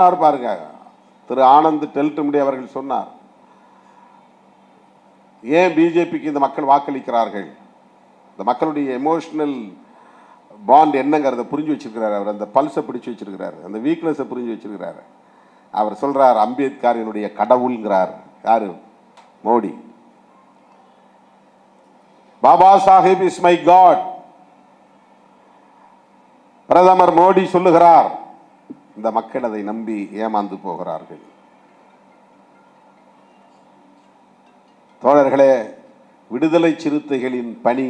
சொன்னார் பாருங்க. திரு ஆனந்த் டெல்டுமுடி அவர்கள் சொன்னார் ஏன் பிஜேபிக்கு இந்த மக்கள் வாக்களிக்கிறார்கள்? இந்த மக்களுடைய எமோஷனல் பாண்ட் என்னங்கிறத புரிஞ்சு வச்சிருக்கிறார் அவர். அந்த பல்ஸை பிடிச்சு வச்சிருக்கிறார். அந்த வீக்னஸை புரிஞ்சு வச்சிருக்கிறார். அவர் சொல்றார் அம்பேத்கரினுடைய கடவுள்ங்கிறார். யார்? Modi. Baba Saheb is my God. பிரதமர் மோடி சொல்லுகிறார் இந்த மக்கள் அதை நம்பி ஏமாந்து போகிறார்கள். தோழர்களே விடுதலை சிறுத்தைகளின் பணி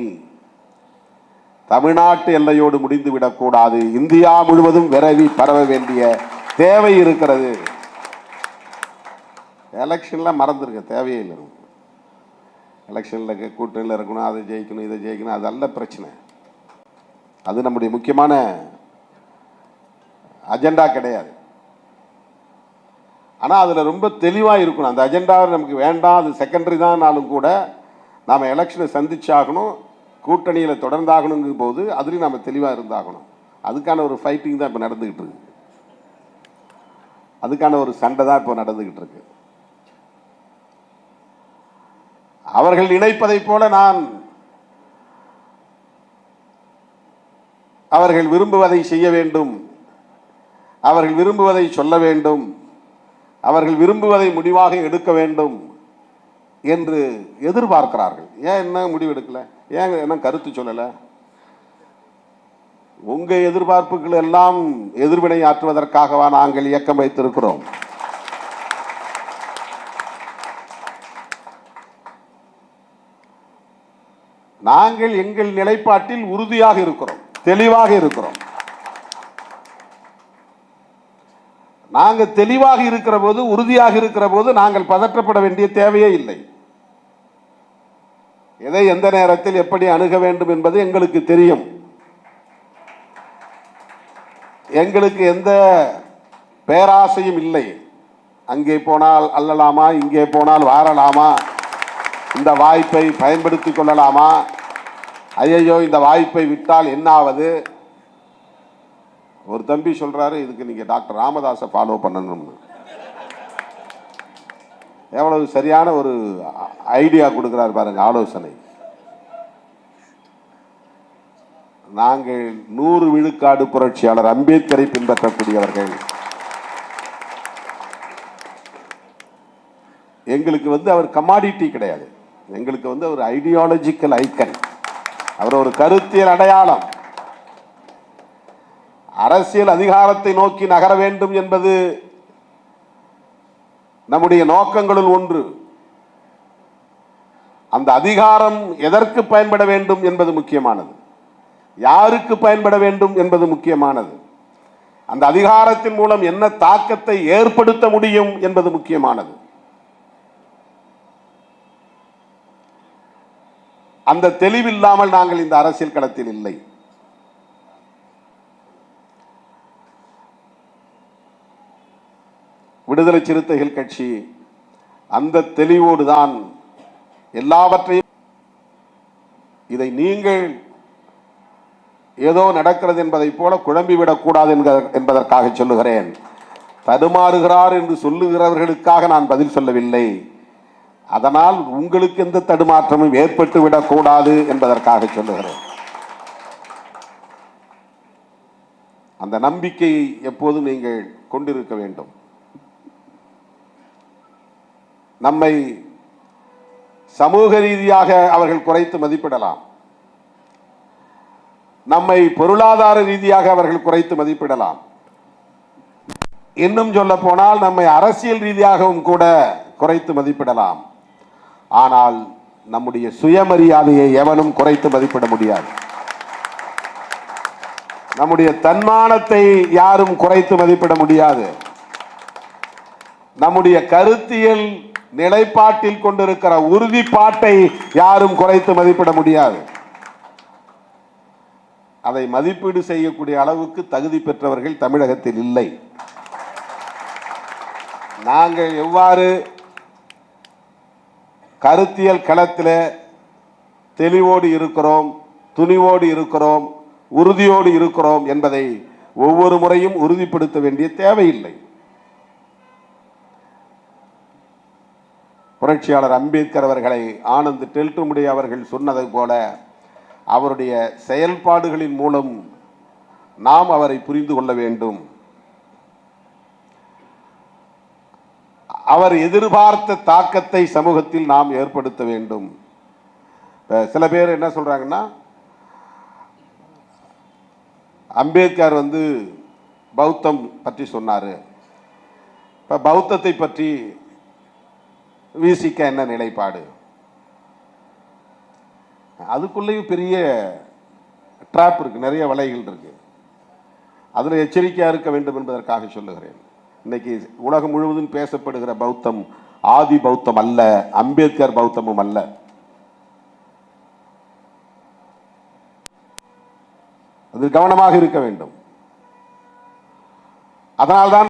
தமிழ்நாட்டு எல்லையோடு முடிந்து விடக்கூடாது. இந்தியா முழுவதும் விரவி பரவ வேண்டிய தேவை இருக்கிறது. எலெக்ஷன்லாம் மறந்துருக்க தேவையே இல்லை எலெக்ஷனில் கூட்டணியில் இருக்கணும் அதை ஜெயிக்கணும் இதை ஜெயிக்கணும் அதல்ல பிரச்சனை. அது நம்முடைய முக்கியமான அஜெண்டா கிடையாது. ஆனால் அதில் ரொம்ப தெளிவாக இருக்கணும். அந்த அஜெண்டா நமக்கு வேண்டாம் அது செகண்டரி தான்னாலும் கூட நாம் எலெக்ஷனை சந்திச்சாகணும் கூட்டணியில் தொடர்ந்தாகணுங்கும் போது அதுலேயும் நம்ம தெளிவாக இருந்தாகணும். அதுக்கான ஒரு ஃபைட்டிங் தான் இப்போ நடந்துக்கிட்டு இருக்கு. அதுக்கான ஒரு சண்டை தான் இப்போ நடந்துக்கிட்டு இருக்கு. அவர்கள் நினைப்பதைப் போல நான் அவர்கள் விரும்புவதை செய்ய வேண்டும். அவர்கள் விரும்புவதை சொல்ல வேண்டும். அவர்கள் விரும்புவதை முடிவாக எடுக்க வேண்டும் என்று எதிர்பார்க்கிறார்கள். ஏன் என்ன முடிவு எடுக்கல? ஏன் என்ன கருத்து சொல்லலை? உங்கள் எதிர்பார்ப்புகள் எல்லாம் எதிர்வினை ஆற்றுவதற்காகவா நாங்கள் இயக்கம் வைத்திருக்கிறோம். நாங்கள் எங்கள் நிலைப்பாட்டில் உறுதியாக இருக்கிறோம். தெளிவாக இருக்கிறோம். நாங்கள் தெளிவாக இருக்கிற போது உறுதியாக இருக்கிற போது நாங்கள் பதற்றப்பட வேண்டிய தேவையே இல்லை. எதை எந்த நேரத்தில் எப்படி அணுக வேண்டும் என்பது எங்களுக்கு தெரியும். எங்களுக்கு எந்த பேராசையும் இல்லை. அங்கே போனால் அல்லலாமா இங்கே போனால் வாரலாமா? இந்த வாய்ப்பை பயன்படுத்தி கொள்ளலாமா? ஐயையோ இந்த வாய்ப்பை விட்டால் என்னாவது? ஒரு தம்பி சொல்கிறாரு இதுக்கு நீங்கள் டாக்டர் ராமதாஸை ஃபாலோ பண்ணணும்னு. எவ்வளவு சரியான ஒரு ஐடியா கொடுக்குறாரு பாருங்க ஆலோசனை. நாங்கள் நூறு விழுக்காடு புரட்சியாளர் அம்பேத்கரை பின்பற்றக்கூடியவர்கள். எங்களுக்கு வந்து அவர் கமாடிட்டி கிடையாது. எங்களுக்கு வந்து ஒரு ஐடியாலஜிக்கல் ஐக்கன் அவர் ஒரு கருத்தியல் அடையாளம். அரசியல் அதிகாரத்தை நோக்கி நகர வேண்டும் என்பது நம்முடைய நோக்கங்களுள் ஒன்று. அந்த அதிகாரம் எதற்கு பயன்பட வேண்டும் என்பது முக்கியமானது. யாருக்கு பயன்பட வேண்டும் என்பது முக்கியமானது. அந்த அதிகாரத்தின் மூலம் என்ன தாக்கத்தை ஏற்படுத்த முடியும் என்பது முக்கியமானது. அந்த தெளிவில்லாமல் நாங்கள் இந்த அரசியல் களத்தில் இல்லை. விடுதலை சிறுத்தைகள் கட்சி அந்த தெளிவோடு தான் எல்லாவற்றையும் இதை நீங்கள் ஏதோ நடக்கிறது என்பதைப் போல குழம்பிவிடக்கூடாது என்பதற்காக சொல்லுகிறேன். தடுமாறுகிறார் என்று சொல்லுகிறவர்களுக்காக நான் பதில் சொல்லவில்லை. அதனால் உங்களுக்கு எந்த தடுமாற்றமும் ஏற்பட்டு விடக்கூடாது என்பதற்காக சொல்லுகிறேன். அந்த நம்பிக்கையை எப்போதும் நீங்கள் கொண்டிருக்க வேண்டும். நம்மை சமூக ரீதியாக அவர்கள் குறைத்து மதிப்பிடலாம். நம்மை பொருளாதார ரீதியாக அவர்கள் குறைத்து மதிப்பிடலாம். இன்னும் சொல்ல போனால் நம்மை அரசியல் ரீதியாகவும் கூட குறைத்து மதிப்பிடலாம். ஆனால் நம்முடைய சுயமரியாதையை எவனும் குறைத்து மதிப்பிட முடியாது. நம்முடைய தன்மானத்தை யாரும் குறைத்து மதிப்பிட முடியாது. நம்முடைய கருத்தியல் நிலைப்பாட்டில் கொண்டிருக்கிற உறுதிப்பாட்டை யாரும் குறைத்து மதிப்பிட முடியாது. அதை மதிப்பீடு செய்யக்கூடிய அளவுக்கு தகுதி பெற்றவர்கள் தமிழகத்தில் இல்லை. நாங்கள் எவ்வாறு கருத்தியல் களத்தில் தெளிவோடு இருக்கிறோம் துணிவோடு இருக்கிறோம் உறுதியோடு இருக்கிறோம் என்பதை ஒவ்வொரு முறையும் உறுதிப்படுத்த வேண்டிய தேவையில்லை. புரட்சியாளர் அம்பேத்கர் அவர்களை ஆனந்த் டெல்டுமுடி அவர்கள் சொன்னதை போல அவருடைய செயல்பாடுகளின் மூலம் நாம் அவரை புரிந்து கொள்ள வேண்டும். அவர் எதிர்பார்த்த தாக்கத்தை சமூகத்தில் நாம் ஏற்படுத்த வேண்டும். சில பேர் என்ன சொல்கிறாங்கன்னா அம்பேத்கர் வந்து பௌத்தம் பற்றி சொன்னார். இப்போ பௌத்தத்தை பற்றி விசிக்க என்ன நிலைப்பாடு? அதுக்குள்ளேயும் பெரிய ட்ராப் இருக்குது நிறைய வலைகள் இருக்குது அதில் எச்சரிக்கையாக இருக்க வேண்டும் என்பதற்காக சொல்லுகிறேன். இன்னைக்கு உலகம் முழுவதும் பேசப்படுகிற பௌத்தம் ஆதி பௌத்தம் அல்ல அம்பேத்கர் பௌத்தமும் அல்ல. அது கவனமாக இருக்க வேண்டும். அதனால்தான்